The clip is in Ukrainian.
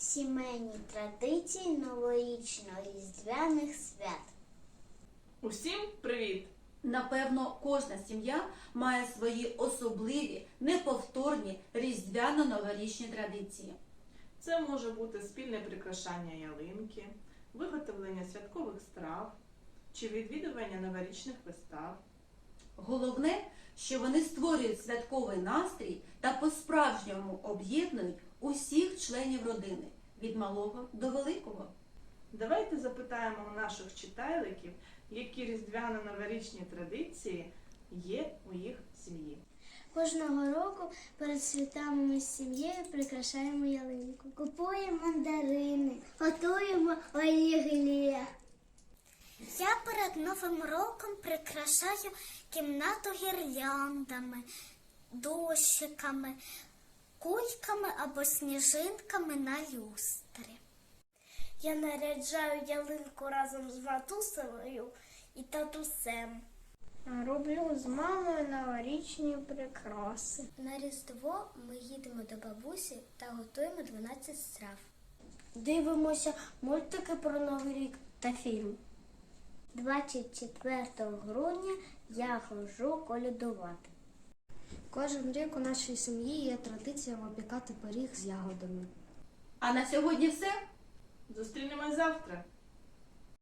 Сімейні традиції новорічно-різдвяних свят. Усім привіт! Напевно, кожна сім'я має свої особливі, неповторні різдвяно-новорічні традиції. Це може бути спільне прикрашання ялинки, виготовлення святкових страв чи відвідування новорічних вистав. Головне, що вони створюють святковий настрій та по-справжньому об'єднують усіх членів родини від малого до великого. Давайте запитаємо у наших читайликів, які різдвяно-новорічні традиції є у їх сім'ї. Кожного року перед святами ми з сім'єю прикрашаємо ялинку. Купуємо мандарини, готуємо олів'є. Я перед Новим роком прикрашаю кімнату гірляндами, дощиками, кульками або сніжинками на люстрі. Я наряджаю ялинку разом з матусею і татусем. Роблю з мамою новорічні прикраси. На Різдво ми їдемо до бабусі та готуємо 12 страв. Дивимося мультики про Новий рік та фільм. 24 грудня я ходжу колядувати. Кожен рік у нашій сім'ї є традиція випікати пиріг з ягодами. А на сьогодні все. Зустрінемось завтра!